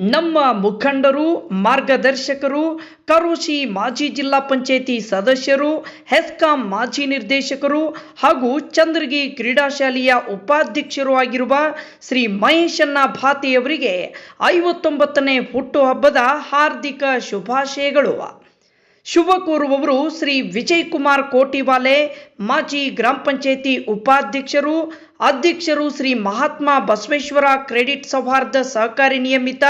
ನಮ್ಮ ಮುಖಂಡರು, ಮಾರ್ಗದರ್ಶಕರು, ಕರೋಶಿ ಮಾಜಿ ಜಿಲ್ಲಾ ಪಂಚಾಯಿತಿ ಸದಸ್ಯರು, ಹೆಸ್ಕಾಂ ಮಾಜಿ ನಿರ್ದೇಶಕರು ಹಾಗೂ ಚಂದ್ರಗಿ ಕ್ರೀಡಾ ಶಾಲೆಯ ಉಪಾಧ್ಯಕ್ಷರು ಆಗಿರುವ ಶ್ರೀ ಮಹೇಶನ್ನ ಭಾತೆಯವರಿಗೆ ಐವತ್ತೊಂಬತ್ತನೇ ಹುಟ್ಟುಹಬ್ಬದ ಹಾರ್ದಿಕ ಶುಭಾಶಯಗಳು. ಶುಭ ಕೋರುವವರು ಶ್ರೀ ವಿಜಯ್ ಕುಮಾರ್ ಕೋಟಿವಾಲೆ, ಮಾಜಿ ಗ್ರಾಮ ಪಂಚಾಯಿತಿ ಉಪಾಧ್ಯಕ್ಷರು ಅಧ್ಯಕ್ಷರು ಶ್ರೀ ಮಹಾತ್ಮ ಬಸವೇಶ್ವರ ಕ್ರೆಡಿಟ್ ಸೌಹಾರ್ದ ಸಹಕಾರಿ ನಿಯಮಿತ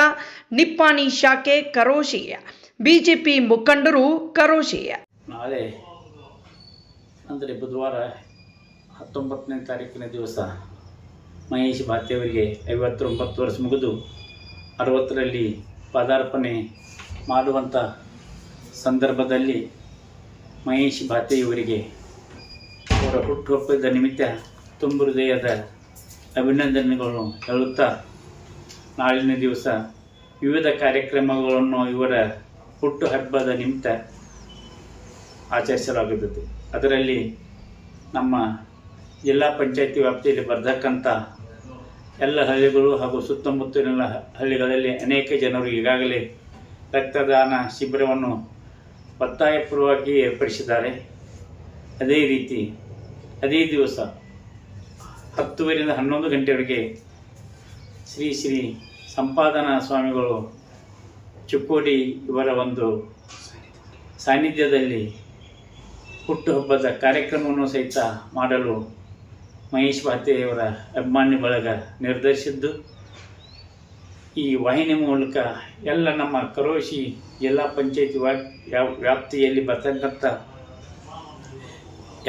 ನಿಪ್ಪಾಣಿ ಶಾಖೆ ಕರೋಶಿಯ, ಬಿಜೆಪಿ ಮುಖಂಡರು ಕರೋಶಿಯ. ನಾಳೆ ಅಂದರೆ ಬುಧವಾರ ಹತ್ತೊಂಬತ್ತನೇ ತಾರೀಕಿನ ದಿವಸ ಮಹೇಶ್ ಭಾತ್ಯವರಿಗೆ ಐವತ್ತೊಂಬತ್ತು ವರ್ಷ ಮುಗಿದು ಅರವತ್ತರಲ್ಲಿ ಪದಾರ್ಪಣೆ ಮಾಡುವಂಥ ಸಂದರ್ಭದಲ್ಲಿ ಮಹೇಶ್ ಭಾತೆಯವರಿಗೆ ಅವರ ಹುಟ್ಟುಹಬ್ಬದ ನಿಮಿತ್ತ ತುಂಬು ಹೃದಯದ ಅಭಿನಂದನೆಗಳನ್ನು ಹೇಳುತ್ತಾ ನಾಳಿನ ದಿವಸ ವಿವಿಧ ಕಾರ್ಯಕ್ರಮಗಳನ್ನು ಇವರ ಹುಟ್ಟುಹಬ್ಬದ ನಿಮಿತ್ತ ಆಚರಿಸಲಾಗುತ್ತದೆ. ಅದರಲ್ಲಿ ನಮ್ಮ ಜಿಲ್ಲಾ ಪಂಚಾಯತಿ ವ್ಯಾಪ್ತಿಯಲ್ಲಿ ಬರ್ತಕ್ಕಂಥ ಎಲ್ಲ ಹಳ್ಳಿಗಳು ಹಾಗೂ ಸುತ್ತಮುತ್ತಲಿನ ಹಳ್ಳಿಗಳಲ್ಲಿ ಅನೇಕ ಜನರು ಈಗಾಗಲೇ ರಕ್ತದಾನ ಶಿಬಿರವನ್ನು ಒತ್ತಾಯಪೂರ್ವವಾಗಿ ಏರ್ಪಡಿಸಿದ್ದಾರೆ. ಅದೇ ರೀತಿ ಅದೇ ದಿವಸ ಹತ್ತುವರಿಂದ ಹನ್ನೊಂದು ಗಂಟೆವರೆಗೆ ಶ್ರೀ ಶ್ರೀ ಸಂಪಾದನಾ ಸ್ವಾಮಿಗಳು ಚಿಕ್ಕೋಡಿ ಇವರ ಒಂದು ಸಾನ್ನಿಧ್ಯದಲ್ಲಿ ಹುಟ್ಟುಹಬ್ಬದ ಕಾರ್ಯಕ್ರಮವನ್ನು ಸಹಿತ ಮಾಡಲು ಮಹೇಶ್ ಭಾತೆಯವರ ಅಭಿಮಾನಿ ಬಳಗ ನಿರ್ಧರಿಸಿದ್ದು, ಈ ವಾಹಿನಿ ಮೂಲಕ ಎಲ್ಲ ನಮ್ಮ ಕರೋಶಿ ಜಿಲ್ಲಾ ಪಂಚಾಯತಿ ವ್ಯಾಪ್, ವ್ಯಾಪ್ತಿಯಲ್ಲಿ ಬರ್ತಕ್ಕಂಥ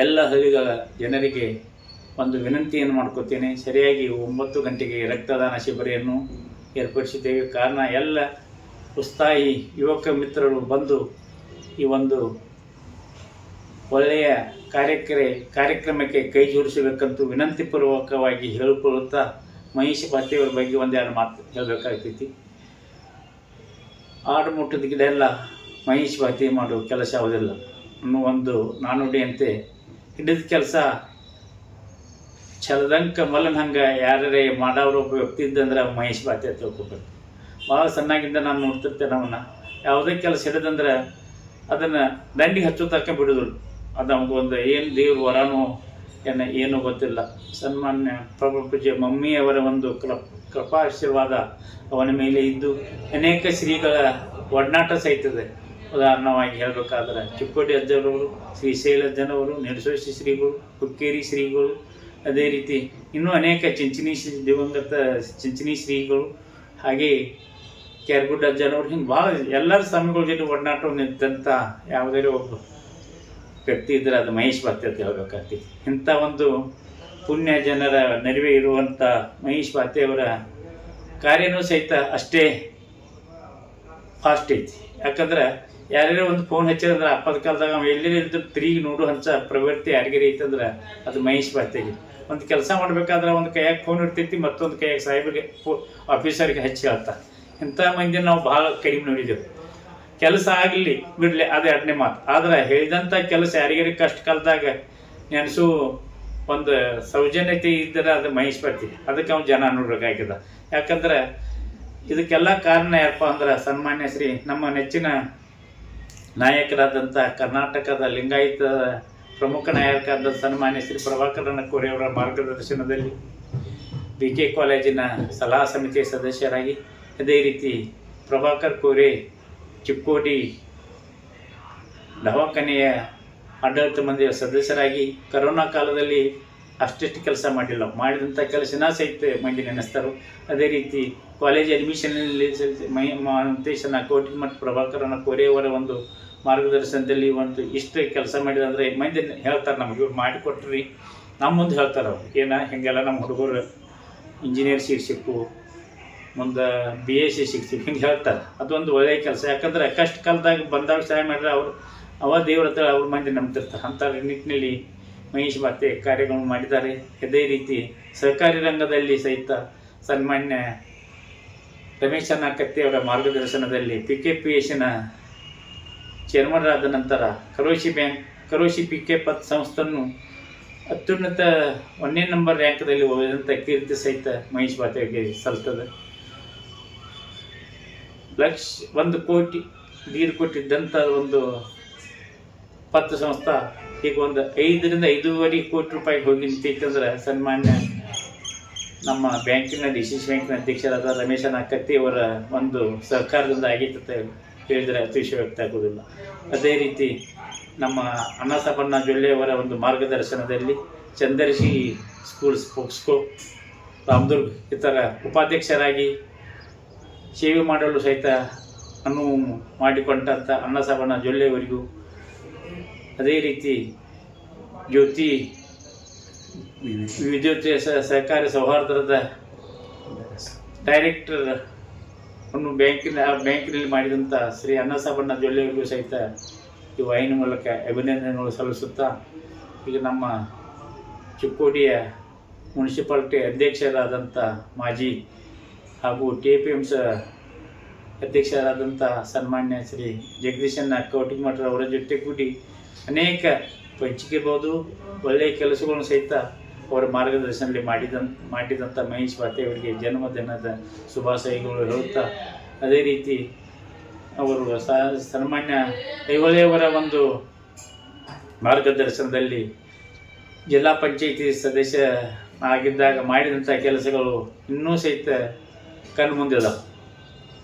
ಎಲ್ಲ ಹಳ್ಳಿಗಳ ಜನರಿಗೆ ಒಂದು ವಿನಂತಿಯನ್ನು ಮಾಡ್ಕೋತೇನೆ. ಸರಿಯಾಗಿ ಒಂಬತ್ತು ಗಂಟೆಗೆ ರಕ್ತದಾನ ಶಿಬಿರವನ್ನು ಏರ್ಪಡಿಸಿದ್ದೇವೆ. ಕಾರಣ ಎಲ್ಲ ಉತ್ಸಾಹಿ ಯುವಕ ಮಿತ್ರರು ಬಂದು ಈ ಒಂದು ಒಳ್ಳೆಯ ಕಾರ್ಯಕ್ರ, ಕಾರ್ಯಕ್ರಮಕ್ಕೆ ಕೈ ಜೋಡಿಸಬೇಕಂತೂ ವಿನಂತಿಪೂರ್ವಕವಾಗಿ ಹೇಳಿಕೊಳ್ಳುತ್ತಾ ಮಹೇಶ್ ಪಾತ್ರಿಯವರ ಬಗ್ಗೆ ಒಂದೆರಡು ಮಾತು ಹೇಳಬೇಕಾಗ್ತೈತಿ. ಆಡು ಮುಟ್ಟದ ಗಿಡ ಎಲ್ಲ ಮಹೇಶ್ ಭಾತಿ ಮಾಡುವ ಕೆಲಸ ಯಾವುದಿಲ್ಲ ಅನ್ನೋ ಒಂದು ನಾನುಡಿಯಂತೆ ಹಿಡಿದ ಕೆಲಸ ಛಲದಂಕ ಮಲನ್ ಹಂಗೆ ಯಾರೇ ಮಾಡವ್ರ ಒಬ್ಬ ವ್ಯಕ್ತಿ ಇದ್ದಂದ್ರೆ ಮಹೇಶ್ ಭಾತೆ ತಿಳ್ಕೊಬೇಕು. ಭಾಳ ಸಣ್ಣಾಗಿಂದ ನಾನು ನೋಡ್ತಿರ್ತೇನೆ ಅವನ್ನ. ಯಾವುದೇ ಕೆಲಸ ಹಿಡಿದಂದ್ರೆ ಅದನ್ನು ದಂಡಿಗೆ ಹಚ್ಚೋ ತಕ್ಕ ಅದು ನಮಗೊಂದು ಏನು ದೇವ್ರ ವರನೋ ಏನ ಏನೂ ಗೊತ್ತಿಲ್ಲ. ಸನ್ಮಾನ್ಯ ಪ್ರಭು ಪೂಜೆ ಮಮ್ಮಿಯವರ ಒಂದು ಕೃ ಆಶೀರ್ವಾದ ಅವನ ಮೇಲೆ ಇದ್ದು ಅನೇಕ ಶ್ರೀಗಳ ಒಡನಾಟ ಸಹಿತದೆ ಉದಾಹರಣವಾಗಿ ಹೇಳಬೇಕಾದ್ರೆ ಚಿಕ್ಕೋಡಿ ಅಜ್ಜರವರು ಶ್ರೀಶೈಲಜ್ಜನವರು ನಿರ್ಸೋಷಿ ಶ್ರೀಗಳು ಹುಕ್ಕೇರಿ ಶ್ರೀಗಳು ಅದೇ ರೀತಿ ಇನ್ನೂ ಅನೇಕ ಚಿಂಚಿನಿ ಶ್ರೀ ದಿವಂಗತ ಚಿಂಚಿನಿ ಶ್ರೀಗಳು, ಹಾಗೆ ಕ್ಯಾರ್ಗುಡ್ಡ ಅಜ್ಜನವರು ಹಿಂಗೆ ಭಾಳ ಎಲ್ಲರ ಸ್ವಾಮಿಗಳ ಜೊತೆ ಒಡನಾಟ ನಿಂತಂಥ ಯಾವುದೇ ಒಬ್ಬ ವ್ಯಕ್ತಿ ಇದ್ರೆ ಅದು ಮಹೇಶ್ ಭಕ್ತಿ ಅಂತ ಇಂಥ ಒಂದು ಪುಣ್ಯ ಜನರ ನೆರವೆ ಇರುವಂಥ ಮಹೇಶ್ ಭಾತೆಯವರ ಕಾರ್ಯನೂ ಸಹಿತ ಅಷ್ಟೇ ಫಾಸ್ಟ್ ಐತಿ. ಯಾಕಂದ್ರೆ ಯಾರ್ಯಾರೋ ಒಂದು ಫೋನ್ ಹಚ್ಚಿದ್ರೆ ಅಪ್ಪದ ಕಾಲದಾಗ ಅವ ಎಲ್ಲೇ ಇದ್ದು ತಿರುಗಿ ನೋಡು ಹಂಚ. ಪ್ರವೃತ್ತಿ ಯಾರಿಗಾರಿ ಐತಂದ್ರೆ ಅದು ಮಹೇಶ್ ಭಾತೆಗೆ ಒಂದು ಕೆಲಸ ಮಾಡ್ಬೇಕಾದ್ರೆ ಒಂದು ಕೈಯಾಗ ಫೋನ್ ಇರ್ತೈತಿ ಮತ್ತೊಂದು ಕೈಯಾಗ ಸಾಹೇಬ್ರಿಗೆ ಫೋ ಆಫೀಸರ್ಗೆ ಹಚ್ಚಿ ಹೇಳ್ತಾ. ಇಂಥ ಮಂದಿ ನಾವು ಭಾಳ ಕಡಿಮೆ ನೋಡಿದ್ದೇವೆ. ಕೆಲಸ ಆಗಲಿ, ಬಿಡಲಿ, ಅದು ಎರಡನೇ ಮಾತು. ಆದ್ರೆ ಹೇಳಿದಂಥ ಕೆಲಸ ಯಾರಿಗಾರಿ ಕಷ್ಟ ಕಾಲದಾಗ ನೆನೆಸು ಒಂದು ಸೌಜನ್ಯತೆ ಇದ್ದರೆ ಅದು ಮಹೇಶ್ ಬರ್ತೀವಿ ಅದಕ್ಕೆ ಅವ್ನು ಜನ ನೋಡ್ಬೇಕಾಗ್ಯದ. ಯಾಕಂದ್ರೆ ಇದಕ್ಕೆಲ್ಲ ಕಾರಣ ಯಾರಪ್ಪ ಅಂದ್ರೆ ಸನ್ಮಾನ್ಯ ಶ್ರೀ ನಮ್ಮ ನೆಚ್ಚಿನ ನಾಯಕರಾದಂಥ ಕರ್ನಾಟಕದ ಲಿಂಗಾಯತ ಪ್ರಮುಖ ನಾಯಕರಾದ ಸನ್ಮಾನ್ಯ ಶ್ರೀ ಪ್ರಭಾಕರನ ಕೋರೆಯವರ ಮಾರ್ಗದರ್ಶನದಲ್ಲಿ ಬಿ ಕೆ ಕಾಲೇಜಿನ ಸಲಹಾ ಸಮಿತಿಯ ಸದಸ್ಯರಾಗಿ, ಅದೇ ರೀತಿ ಪ್ರಭಾಕರ್ ಕೋರೆ ಚಿಕ್ಕೋಡಿ ದವಾಖಾನೆಯ ಆಡಳಿತ ಮಂದಿಯ ಸದಸ್ಯರಾಗಿ, ಕರೋನಾ ಕಾಲದಲ್ಲಿ ಅಷ್ಟಿಷ್ಟು ಕೆಲಸ ಮಾಡಿಲ್ಲ. ಮಾಡಿದಂಥ ಕೆಲಸನ ಸಹಿತ ಮಂದಿ ನೆನೆಸ್ತಾರೆ, ಅದೇ ರೀತಿ ಕಾಲೇಜ್ ಅಡ್ಮಿಷನಲ್ಲಿ ಮೈ ಮಹಂತೇಶನ ಕೋಟಿ ಮತ್ತು ಪ್ರಭಾಕರನ ಕೋರೆಯವರ ಒಂದು ಮಾರ್ಗದರ್ಶನದಲ್ಲಿ ಒಂದು ಇಷ್ಟು ಕೆಲಸ ಮಾಡಿದಂದ್ರೆ ಮಂದಿ ಹೇಳ್ತಾರೆ ನಮಗೆ, ಇವ್ರು ಮಾಡಿಕೊಟ್ರಿ. ನಮ್ಮ ಮುಂದೆ ಹೇಳ್ತಾರೆ ಅವ್ರು. ಏನ, ಹಿಂಗೆಲ್ಲ ನಮ್ಮ ಹುಡುಗರು ಇಂಜಿನಿಯರ್ ಶಿಕ್ಷಕು ಮುಂದೆ ಬಿ ಎಸ್ ಸಿ ಸಿಗ್ತೀವಿ ಹಿಂಗೆ ಹೇಳ್ತಾರೆ. ಅದೊಂದು ಒಳ್ಳೆಯ ಕೆಲಸ. ಯಾಕಂದ್ರೆ ಕಷ್ಟ ಕಾಲದಾಗ ಬಂದಾಗ ಸಹಾಯ ಮಾಡಿದ್ರೆ ಅವರು, ಅವ ದೇವ್ರ ಹತ್ರ ಅವ್ರ ಮಂದಿ ನಂಬ್ತಿರ್ತಾರೆ. ಅಂಥ ನಿಟ್ಟಿನಲ್ಲಿ ಮಹೇಶ್ ಮತ್ತೆ ಕಾರ್ಯಗಳನ್ನು ಮಾಡಿದ್ದಾರೆ. ಅದೇ ರೀತಿ ಸರ್ಕಾರಿ ರಂಗದಲ್ಲಿ ಸಹಿತ ಸನ್ಮಾನ್ಯ ರಮೇಶ್ ಕತ್ತಿ ಅವರ ಮಾರ್ಗದರ್ಶನದಲ್ಲಿ ಪಿ ಕೆ ಪಿ ಎಸ್ನ ಚೇರ್ಮನ್ರಾದ ನಂತರ Karoshi bank, Karoshi P K ಪತ್ ಸಂಸ್ಥೆಯನ್ನು ಅತ್ಯುನ್ನತ ಒಂದನೇ ನಂಬರ್ ರ್ಯಾಂಕ್ದಲ್ಲಿ ಹೋದಂಥ ಕೀರ್ತಿ ಸಹಿತ ಮಹೇಶ್ ಬಾತೆಗೆ ಸಲ್ತದೆ. ಲಕ್ಷ, ಒಂದು ಕೋಟಿ ನೀರು ಕೊಟ್ಟಿದ್ದಂಥ ಒಂದು ಪತ್ತು ಸಂಸ್ಥಾ, ಈಗ ಒಂದು ಐದರಿಂದ ಐದೂವರೆ ಕೋಟಿ ರೂಪಾಯಿ ಹೋಗಿ ನಿಂತಿತ್ತಂದ್ರೆ ಸನ್ಮಾನ್ಯ ನಮ್ಮ ಬ್ಯಾಂಕಿನ ಡಿ ಸಿ ಸಿ ಬ್ಯಾಂಕಿನ ಅಧ್ಯಕ್ಷರಾದ ರಮೇಶ ನಾಕತ್ತಿ ಅವರ ಒಂದು ಸಹಕಾರದಿಂದ ಆಗೈತೆ ಹೇಳಿದರೆ ವ್ಯಕ್ತ ಆಗುವುದಿಲ್ಲ. ಅದೇ ರೀತಿ ನಮ್ಮ ಅನ್ನಸಪನ್ನ ಜೊಲ್ಲೆಯವರ ಒಂದು ಮಾರ್ಗದರ್ಶನದಲ್ಲಿ ಚಂದರ್ಶಿ ಸ್ಕೂಲ್ ಸ್ಪೋಕ್ಸ್ಕೋ ರಾಮದುರ್ಗ್ ಇತರ ಉಪಾಧ್ಯಕ್ಷರಾಗಿ ಸೇವೆ ಮಾಡಲು ಸಹಿತ ಅನುವು ಮಾಡಿಕೊಂಡಂಥ ಅನ್ನಸಪನ್ನ ಜೊಲ್ಲೆಯವರಿಗೂ ಅದೇ ರೀತಿ ಜ್ಯೋತಿ ವಿದ್ಯುತ್ ಸಹಕಾರಿ ಸೌಹಾರ್ದದ ಡೈರೆಕ್ಟರ್ ಅನ್ನು ಬ್ಯಾಂಕಿನ ಆ ಬ್ಯಾಂಕಿನಲ್ಲಿ ಮಾಡಿದಂಥ ಶ್ರೀ ಅನ್ನಸಾಬಣ್ಣ ಜೊಲ್ಲೆಯವರಿಗೂ ಸಹಿತ ಈ ವಾಹಿನಿ ಮೂಲಕ ಅಭಿನಂದನೆಗಳು ಸಲ್ಲಿಸುತ್ತಾ, ಈಗ ನಮ್ಮ ಚಿಕ್ಕೋಡಿಯ ಮುನ್ಸಿಪಾಲ್ಟಿ ಅಧ್ಯಕ್ಷರಾದಂಥ ಮಾಜಿ ಹಾಗೂ ಟಿ ಪಿ ಎಮ್ಸ್ ಅಧ್ಯಕ್ಷರಾದಂಥ ಸನ್ಮಾನ್ಯ ಶ್ರೀ ಜಗದೀಶನ್ನ ಕೌಟಿಮಠ ಅವರ ಜೊತೆ ಕೂಡಿ ಅನೇಕ ಪಂಚಿಕಿರ್ಬೋದು ಒಳ್ಳೆಯ ಕೆಲಸಗಳನ್ನು ಸಹಿತ ಅವರ ಮಾರ್ಗದರ್ಶನದಲ್ಲಿ ಮಾಡಿದಂತ ಮಾಡಿದಂಥ ಮಹೇಶ್ ಅವರಿಗೆ ಜನ್ಮದಿನದ ಶುಭಾಶಯಗಳು ಹೇಳುತ್ತಾ, ಅದೇ ರೀತಿ ಅವರು ಸನ್ಮಾನ್ಯ ಐಹೊಳೆಯವರ ಒಂದು ಮಾರ್ಗದರ್ಶನದಲ್ಲಿ ಜಿಲ್ಲಾ ಪಂಚಾಯಿತಿ ಸದಸ್ಯ ಆಗಿದ್ದಾಗ ಮಾಡಿದಂಥ ಕೆಲಸಗಳು ಇನ್ನೂ ಸಹಿತ ಕಣ್ಣು ಮುಂದಿದ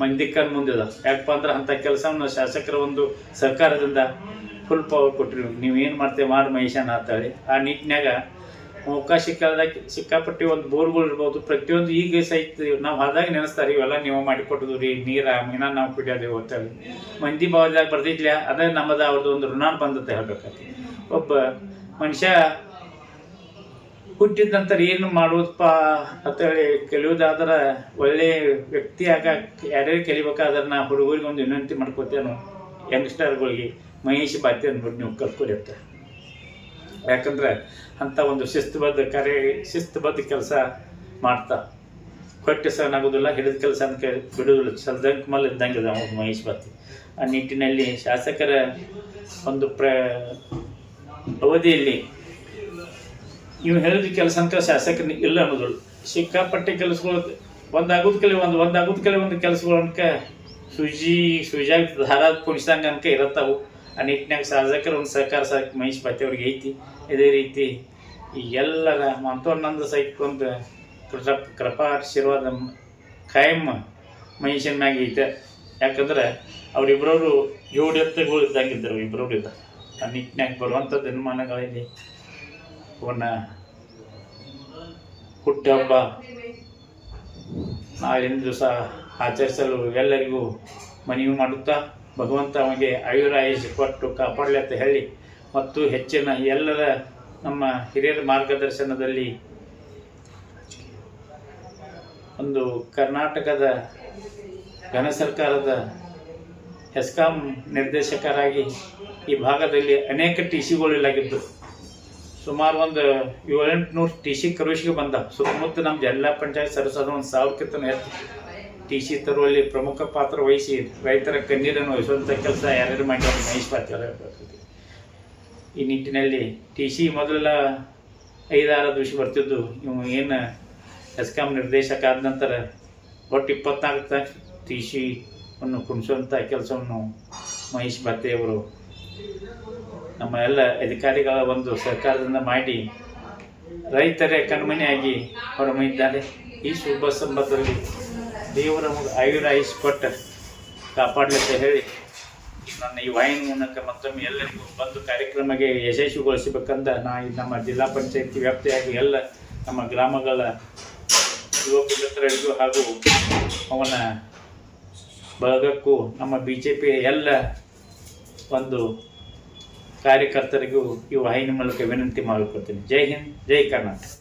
ಮಂದಿ ಕಣ್ಣು ಮುಂದಿದ ಯಾಕಪ್ಪ ಅಂದ್ರೆ ಅಂಥ ಕೆಲಸವನ್ನು ಶಾಸಕರ ಒಂದು ಸರ್ಕಾರದಿಂದ ಫುಲ್ ಪವರ್ ಕೊಟ್ಟರು. ನೀವು ಏನು ಮಾಡ್ತೇವೆ ಮಾಡಿ ಅಂತ ಹೇಳಿ. ಆ ನಿಟ್ಟಿನಾಗ ಅವಕಾಶ ಸಿಕ್ಕಾದಾಗ ಸಿಕ್ಕಾಪಟ್ಟಿ ಒಂದು ಬೋರ್ಗಳು ಇರ್ಬೋದು. ಪ್ರತಿಯೊಂದು ಈಗ ಸಹಿತ ನಾವು ಆದಾಗ ನೆನೆಸ್ತಾರೆ, ಇವೆಲ್ಲ ನೀವು ಮಾಡಿಕೊಟ್ಟದು ರೀ ನೀರ, ಮೀನ ನಾವು ಕುಡಿಯೋದೇವು ಅಂತೇಳಿ ಮಂದಿ ಭಾವದಾಗ ಬರ್ದಿದ್ಲ, ಅದೇ ನಮ್ಮದ ಅವ್ರದ್ದು ಒಂದು ಋಣ ಬಂದದ್ದು ಹೇಳ್ಬೇಕಾಗ್ತದೆ ಒಬ್ಬ ಮನುಷ್ಯ ಹುಟ್ಟಿದ ನಂತರ ಏನು ಮಾಡೋದಪ್ಪ ಅಂತೇಳಿ ಕಲಿಯೋದಾದ್ರೆ ಒಳ್ಳೆ ವ್ಯಕ್ತಿ ಆಗ ಯಾರ್ಯಾರು ಕಲಿಬೇಕಾದ್ರೆ ನಾ ಹುಡುಗರಿಗೆ ಒಂದು ವಿನಂತಿ ಮಾಡ್ಕೋತೇನು. ಯಂಗ್ಸ್ಟರ್ಗಳಿಗೆ ಮಹೇಶ್ ಬಾತ್ಯ ಅಂದ್ಬಿಟ್ಟು ನೀವು ಕಲ್ತ್ಕೊಡಿ ಅಂತ. ಯಾಕಂದ್ರೆ ಅಂಥ ಒಂದು ಶಿಸ್ತುಬದ್ಧ ಕಾರ್ಯ, ಶಿಸ್ತುಬದ್ಧ ಕೆಲಸ ಮಾಡ್ತಾ. ಕೊಟ್ಟ ಆಗೋದಿಲ್ಲ ಹಿಡಿದ ಕೆಲಸ ಅಂತ ಬಿಡುವುದಿಲ್ಲ ಸಲ್ದಂಕ್ ಮಲ್ ಇದ್ದಂಗೆ ಇದಾವ ಮಹೇಶ್ ಬಾತಿ ಆ ನಿಟ್ಟಿನಲ್ಲಿ ಶಾಸಕರ ಒಂದು ಪ್ರ, ಅವಧಿಯಲ್ಲಿ ಇವ್ನು ಹೇಳಿದ ಕೆಲಸ ಅಂತ ಶಾಸಕರು ಇಲ್ಲ ಅನ್ನೋದಿಲ್ಲ ಸಿಕ್ಕಾಪಟ್ಟೆ ಕೆಲಸಗಳು ಒಂದು ಆಗೋದ್ ಕಲೆ ಒಂದು ಒಂದು ಆಗೋದ್ ಕಲೆ ಒಂದು ಕೆಲಸಗಳು ಅನ್ಕ ಸುಜಿ ಸುಜಾಗ್ ದಾರ ಕುಣಿಸಂಗ ಅನ್ಕ ಇರತ್ತವು. ಆ ನಿಟ್ಟಿನಾಗ ಶಾಸಕರ ಒಂದು ಸಹಕಾರ ಸಹ ಮಹೇಶ್ ಪಾತಿ ಅವ್ರಿಗೆ ಐತಿ. ಇದೇ ರೀತಿ ಈ ಎಲ್ಲರ ಮಂತೋನ್ನಂದ ಸಹಿತ ಒಂದು ಕೃಪ ಆಶೀರ್ವಾದ ಖಾಯಂ ಮನುಷ್ಯನ ಮ್ಯಾಗ ಐತೆ. ಯಾಕಂದ್ರೆ ಅವರಿಬ್ಬರವರು ಜೋಡಿ ಎತ್ತಗಳು ಇದ್ದಂಗಿದ್ದರು ಇಬ್ಬರವ್ರು ಇದ್ದ ಆ ನಿಟ್ಟಿನಾಗ ಬರುವಂಥ ದಿನಮಾನಗಳಲ್ಲಿ ಅವನ್ನ ಹುಟ್ಟುಹಬ್ಬ ನಾಳಿನ ದಿವಸ ಆಚರಿಸಲು ಎಲ್ಲರಿಗೂ ಮನವಿ ಮಾಡುತ್ತಾ ಭಗವಂತ ಅವನಿಗೆ ಆಯುರಾಯುಷ್ ಕೊಟ್ಟು ಕಾಪಾಡಲಿ ಅಂತ ಹೇಳಿ ಮತ್ತು ಹೆಚ್ಚಿನ ಎಲ್ಲರ ನಮ್ಮ ಹಿರಿಯರ ಮಾರ್ಗದರ್ಶನದಲ್ಲಿ ಒಂದು ಕರ್ನಾಟಕದ ಘನ ಸರ್ಕಾರದ ಹೆಸ್ಕಾಂ ನಿರ್ದೇಶಕರಾಗಿ ಈ ಭಾಗದಲ್ಲಿ ಅನೇಕ ಟಿ ಸಿಗಳಿಲ್ಲಾಗಿದ್ದು ಸುಮಾರು ಒಂದು ಏಳೆಂಟುನೂರು ಟಿ ಸಿ ಕರುಷಿಗೆ ಬಂದ ಸುತ್ತಮುತ್ತ ನಮ್ಮ ಜಿಲ್ಲಾ ಪಂಚಾಯತ್ ಸದಸ್ಯರು ಒಂದು ಸಾವಿರಕ್ಕಿಂತ ಹೆಚ್ಚು ಟಿ ಸಿ ತರುವಲ್ಲಿ ಪ್ರಮುಖ ಪಾತ್ರ ವಹಿಸಿ ರೈತರ ಕಣ್ಣೀರನ್ನು ವಹಿಸುವಂಥ ಕೆಲಸ ಯಾರ್ಯಾರು ಮಾಡಿದ್ದಾರೆ, ಮಹೇಶ್ ಹೇಳ್ಬೇಕು. ಈ ನಿಟ್ಟಿನಲ್ಲಿ ಟಿ ಸಿ ಮೊದಲೆಲ್ಲ ಐದಾರು ದಿವಸ ಬರ್ತಿದ್ದು. ಇವು ಏನು ಎಸ್ಕಾಂ ನಿರ್ದೇಶಕ ಆದ ನಂತರ ಒಟ್ಟು ಇಪ್ಪತ್ನಾಲ್ಕು ತಾಸು ಟಿ ಸಿ ಅನ್ನು ಕುಣಿಸುವಂಥ ಕೆಲಸವನ್ನು ಮಹೇಶ್ ಬಾತೆಯವರು ನಮ್ಮ ಎಲ್ಲ ಅಧಿಕಾರಿಗಳ ಒಂದು ಸರ್ಕಾರದಿಂದ ಮಾಡಿ ರೈತರೇ ಕಣ್ಮನೆಯಾಗಿ ಹೊರಮಿದ್ದಾರೆ ಈ ಶುಭ ಸಂಬಂಧದಲ್ಲಿ ದೇವರ ಆಯುಷ್ ಕೊಟ್ಟ ಕಾಪಾಡಲಿಕ್ಕೆ ಹೇಳಿ ನನ್ನ ಈ ವಾಹಿನಿ ಮೂಲಕ ಮತ್ತೊಮ್ಮೆ ಎಲ್ಲರಿಗೂ ಬಂದು ಕಾರ್ಯಕ್ರಮಕ್ಕೆ ಯಶಸ್ವಿಗೊಳಿಸಬೇಕಂತ ನಾ ಈ ನಮ್ಮ ಜಿಲ್ಲಾ ಪಂಚಾಯತಿ ವ್ಯಾಪ್ತಿಯಾಗಿ ಎಲ್ಲ ನಮ್ಮ ಗ್ರಾಮಗಳ ಯುವಕ ಹಾಗೂ ಅವನ ಬಳಗಕ್ಕೂ ನಮ್ಮ ಬಿ ಜೆ ಪಿಯ ಎಲ್ಲ ಒಂದು ಕಾರ್ಯಕರ್ತರಿಗೂ ಈ ವಾಹಿನಿ ಮೂಲಕ ವಿನಂತಿ ಮಾಡಿಕೊಡ್ತೀನಿ ಜೈ ಹಿಂದ್, ಜೈ ಕರ್ನಾಟಕ.